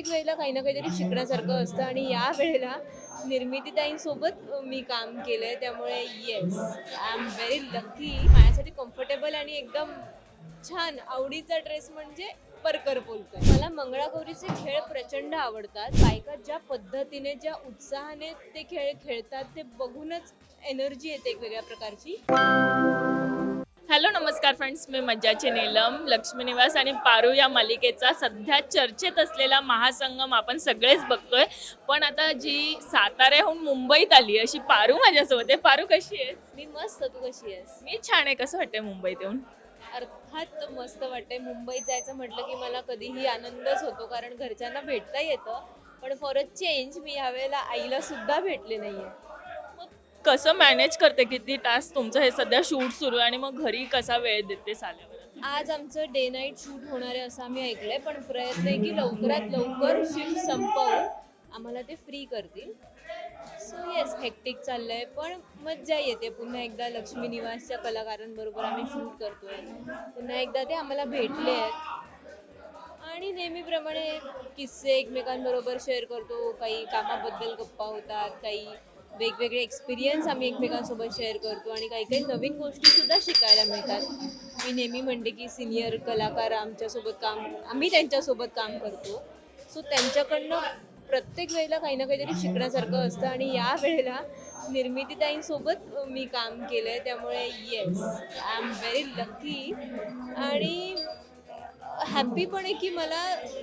प्रत्येक वेळेला काही ना काहीतरी शिकण्यासारखं असतं आणि या वेळेला निर्मितीताईंसोबत मी काम केलंय. त्यामुळे yes I am very lucky माझ्यासाठी कम्फर्टेबल आणि एकदम छान आवडीचा ड्रेस म्हणजे परकर बोलतोय मला मंगळागौरीचे खेळ प्रचंड आवडतात. बायका ज्या पद्धतीने ज्या उत्साहाने ते खेळ खेळतात ते बघूनच एनर्जी येते एक वेगळ्या प्रकारची. हॅलो नमस्कार फ्रेंड्स मी मज्जाचे नीलम लक्ष्मी निवास आणि पारू या मालिकेचा सध्या चर्चेत असलेला महासंगम आपण सगळेच बघतोय. पण आता जी साताऱ्याहून मुंबईत आली अशी पारू माझ्यासोबत आहे. पारू कशी आहेस? मी मस्त तू कशी आहेस? मी छान आहे. कसं वाटतंय मुंबईत येऊन? अर्थात मस्त वाटतंय. मुंबईत जायचं म्हटलं की मला कधीही आनंदच होतो कारण घरच्यांना भेटता येतं. पण फॉर अ चेंज मी यावेळेला आईला सुद्धा भेटले नाहीये. कसं मॅनेज करते? किती टास्क तुमचं हे सध्या शूट सुरू आहे आणि मग घरी कसा वेळ देते आल्यावर आज आमचं डे नाईट शूट होणार आहे असं आम्ही ऐकलंय पण प्रयत्न आहे की लवकरात लवकर शिफ्ट संपवून आम्हाला ते फ्री करतील. सो येस हेक्टिक चाललंय पण मज्जा येते. पुन्हा एकदा लक्ष्मी निवासच्या कलाकारांबरोबर आम्ही शूट करतोय. पुन्हा एकदा ते आम्हाला भेटले आहेत. आणि नेहमीप्रमाणे किस्से एकमेकांबरोबर शेअर करतो. काही कामाबद्दल गप्पा होतात काही वेगवेगळे एक्सपिरियन्स आम्ही एकमेकांसोबत शेअर करतो आणि काही काही नवीन गोष्टीसुद्धा शिकायला मिळतात. मी नेहमी म्हणते की सिनियर कलाकार आमच्यासोबत काम आम्ही त्यांच्यासोबत काम करतो. सो त्यांच्याकडनं प्रत्येक वेळेला काही ना काहीतरी शिकण्यासारखं असतं आणि या वेळेला निर्मितीताईंसोबत मी काम केलं आहे त्यामुळे yes I am very lucky आणि हॅप्पी पण आहे की मला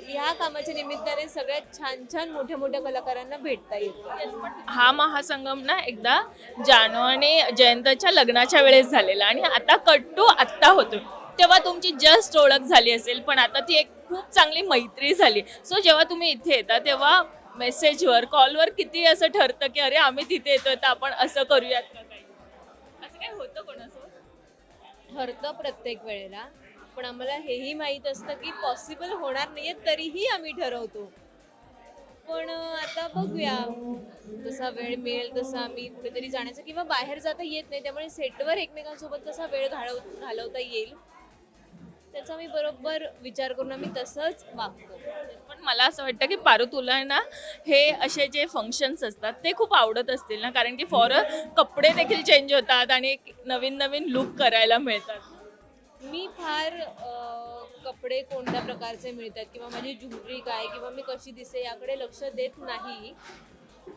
ह्या कामाच्या निमित्ताने सगळ्यात छान छान मोठ्या मोठ्या कलाकारांना भेटता येतं हा महासंगम ना एकदा जानू आणि जयंतच्या लग्नाच्या वेळेस झालेला आणि आता कट्टू आत्ता होतो तेव्हा तुमची जस्ट ओळख झाली असेल पण आता ती एक खूप चांगली मैत्री झाली. सो जेव्हा तुम्ही इथे येता तेव्हा मेसेजवर कॉलवर किती असं ठरतं की अरे आम्ही तिथे येतोय तर आपण असं करूयात का काही? असं काही होतं कोणासोबत? ठरतं प्रत्येक वेळेला. पण आम्हाला हेही माहीत असतं की पॉसिबल होणार नाही आहे तरीही आम्ही ठरवतो. पण आता बघूया. जसा वेळ मिळेल तसा आम्ही कुठेतरी जाण्याचं किंवा बाहेर जाता येत नाही त्यामुळे सेटवर एकमेकांसोबत कसा वेळ घालव घालवता येईल. त्याचा मी बरोबर विचार करून आम्ही तसंच वागतो. पण मला असं वाटतं की पारू तुला ना हे असे जे फंक्शन्स असतात ते खूप आवडत असतील ना? कारण की फॉर कपडे देखील चेंज होतात आणि एक नवीन नवीन लुक करायला मिळतात. मी फार कपडे कोणत्या प्रकारचे मिळतात किंवा माझी ज्वेलरी काय किंवा मी कशी दिसे याकडे लक्ष देत नाही.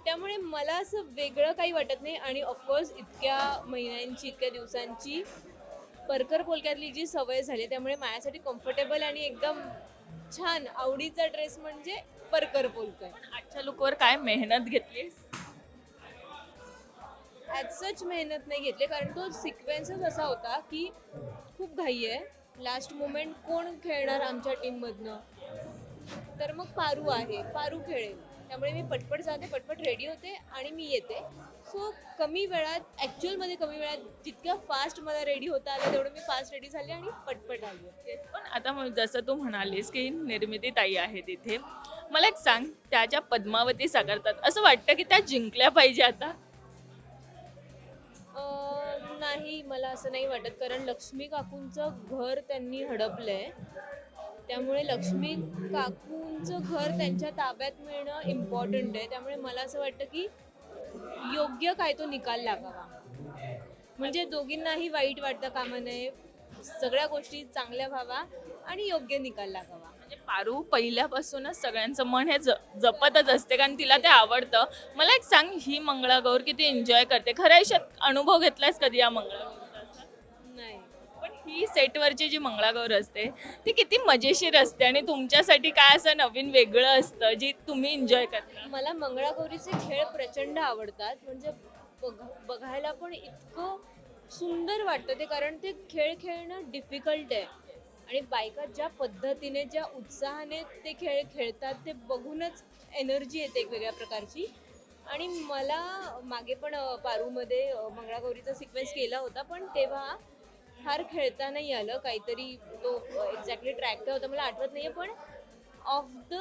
त्यामुळे मला असं वेगळं काही वाटत नाही आणि ऑफकोर्स इतक्या महिन्यांची इतक्या दिवसांची परकर पोलक्यातली जी सवय झाली त्यामुळे माझ्यासाठी कम्फर्टेबल आणि एकदम छान आवडीचा ड्रेस म्हणजे परकर पोलकर आजच्या लुकवर काय मेहनत घेतलीस? ॲज सच मेहनत नाही घेतली. कारण तो सिक्वेन्सच असा होता की खूप घाई आहे. लास्ट मोमेंट कोण खेळणार आमच्या टीममधनं तर मग पारू आहे. पारू खेळेल. त्यामुळे मी पटपट जाते पटपट रेडी होते आणि मी येते. सो कमी वेळात ॲक्च्युअलमध्ये कमी वेळात जितक्या फास्ट मला रेडी होता आलं तेवढं मी फास्ट रेडी झाले आणि पटपट आली. पण आता जसं तू म्हणालीस की निर्मिती ताई आहे तिथे मला एक सांग त्या ज्या पद्मावती साकारतात असं वाटतं की त्या जिंकल्या पाहिजे आता? नाही मला असं नाही वाटत. कारण लक्ष्मी काकूंचं घर त्यांनी हडपलंय. त्यामुळे लक्ष्मी काकूंचं घर त्यांच्या ताब्यात मिळणं इम्पॉर्टंट आहे. त्यामुळे मला असं वाटतं की योग्य काय तो निकाल लागावा. म्हणजे दोघींनाही वाईट वाटतं कामा नये. सगळ्या गोष्टी चांगल्या व्हावा आणि योग्य निकाल लागावा. पारू पहिल्यापासूनच सगळ्यांचं मन हे ज जपतच असते कारण तिला ते आवडतं. मला एक सांग ही मंगळागौर किती एन्जॉय करते? खऱ्या आयुष्यात अनुभव घेतलायस कधी या मंगळागौरचा? नाही. पण ही सेटवरची जी मंगळागौर असते ती किती मजेशीर असते आणि तुमच्यासाठी काय असं नवीन वेगळं असतं जी तुम्ही एन्जॉय करता? मला मंगळागौरीचे खेळ प्रचंड आवडतात. म्हणजे बघ बघायला पण इतकं सुंदर वाटतं ते कारण ते खेळ खेळणं डिफिकल्ट आहे. आणि बायका ज्या पद्धतीने ज्या उत्साहाने ते खेळ खेळतात ते बघूनच एनर्जी येते एक वेगळ्या प्रकारची. आणि मला मागे पण पारूमध्ये मंगळागौरीचा सिक्वेन्स केला होता पण तेव्हा फार खेळता नाही आलं. काहीतरी तो एक्झॅक्टली ट्रॅक काय होता मला आठवत नाही आहे पण ऑफ द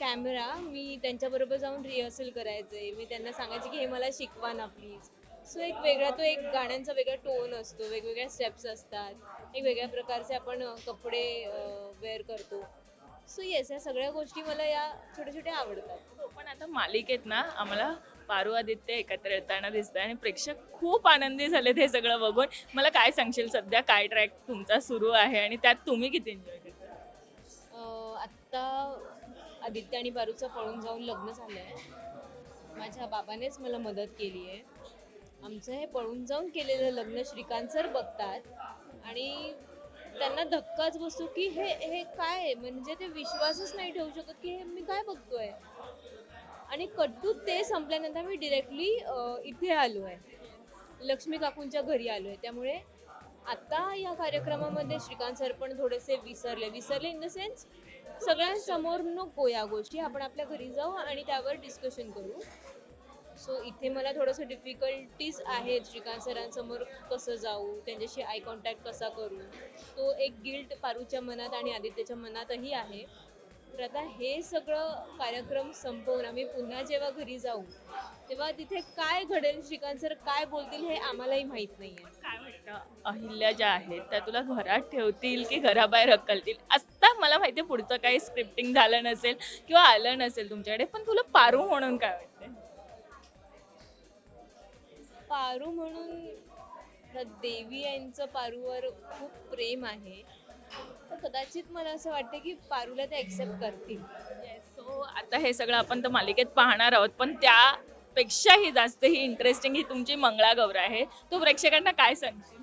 कॅमेरा मी त्यांच्याबरोबर जाऊन रिहर्सल करायचे. मी त्यांना सांगायचे की हे मला शिकवा ना प्लीज सो एक वेगळा तो एक गाण्यांचा वेगळा टोन असतो वेगवेगळ्या स्टेप्स असतात. एक वेगळ्या प्रकारचे आपण कपडे वेअर करतो. सो येस या सगळ्या गोष्टी मला या छोट्या छोट्या आवडतात. हो, पण आता मालिकेत ना आम्हाला पारू आदित्य एकत्र येताना दिसतंय आणि प्रेक्षक खूप आनंदी झालेत हे सगळं बघून. मला काय सांगशील? सध्या काय ट्रॅक तुमचा सुरू आहे आणि त्यात तुम्ही किती एन्जॉय करता? आत्ता आदित्य आणि पारूचं पळून जाऊन लग्न झालं आहे माझ्या बाबानेच मला मदत केली आहे आमचं हे पळून जाऊन केलेलं लग्न श्रीकांत सर बघतात. आणि त्यांना धक्काच बसतो की हे हे काय आहे? म्हणजे ते विश्वासच नाही ठेवू शकत की हे मी काय बघतोय? आणि कट्टू ते संपल्यानंतर मी डिरेक्टली इथे आलो आहे. लक्ष्मी काकूंच्या घरी आलो आहे. त्यामुळे आता या कार्यक्रमामध्ये श्रीकांत सर पण थोडेसे विसरले. विसरले इन द सेन्स सगळ्यांसमोर नको या गोष्टी. आपण आपल्या घरी जाऊ आणि त्यावर डिस्कशन करू. सो इथे मला थोडंसं डिफिकल्टीज आहेत श्रीकांत सरांसमोर कसं जाऊ त्यांच्याशी आय कॉन्टॅक्ट कसा करू? तो एक गिल्ट पारूच्या मनात आणि आदित्यच्या मनातही आहे. तर आता हे सगळं कार्यक्रम संपवून आम्ही पुन्हा जेव्हा घरी जाऊ तेव्हा तिथे काय घडेल? श्रीकांत सर काय बोलतील हे आम्हालाही माहीत नाही आहे काय वाटतं? अहिल्या ज्या आहेत त्या तुला घरात ठेवतील की घराबाहेर हकलतील आत्ता मला माहिती आहे पुढचं काही स्क्रिप्टिंग झालं नसेल किंवा आलं नसेल तुमच्याकडे पण तुला पारू म्हणून काय वाटतं? पारू म्हणून देवी यांचं पारूवर खूप प्रेम आहे. तर कदाचित मला असं वाटतं की पारूला ते ॲक्सेप्ट करतील. सो आता हे सगळं आपण तर मालिकेत पाहणार आहोत पण त्यापेक्षाही जास्त ही इंटरेस्टिंग ही तुमची मंगळागौर आहे. तो प्रेक्षकांना काय सांगशील?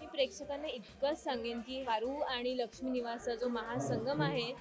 मी प्रेक्षकांना इतकंच सांगेन की पारू आणि लक्ष्मी निवासचा जो महासंगम आहे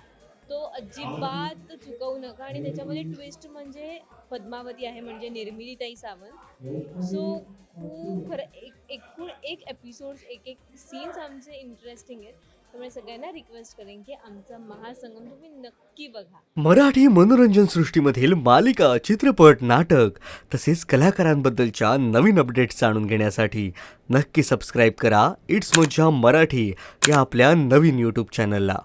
तो अजिबात चुकवू नका आणि त्याच्यामध्ये ट्विस्ट म्हणजे पद्मावती आहे म्हणजे निर्मिलीताई सावंत. सो खूप खरं एक एकूण एक एपिसोड्स एक एक सीन्स आमचे इंटरेस्टिंग आहेत. त्यामुळे सगळ्यांना रिक्वेस्ट करेन की आमचा महासंगम तुम्ही नक्की बघा. मराठी मनोरंजन सृष्टीमधील मालिका चित्रपट नाटक तसेच कलाकारांबद्दलच्या नवीन अपडेट्स जाणून घेण्यासाठी नक्की सबस्क्राईब करा. इट्स मज्जा मराठी या आपल्या नवीन यूट्यूब चॅनलला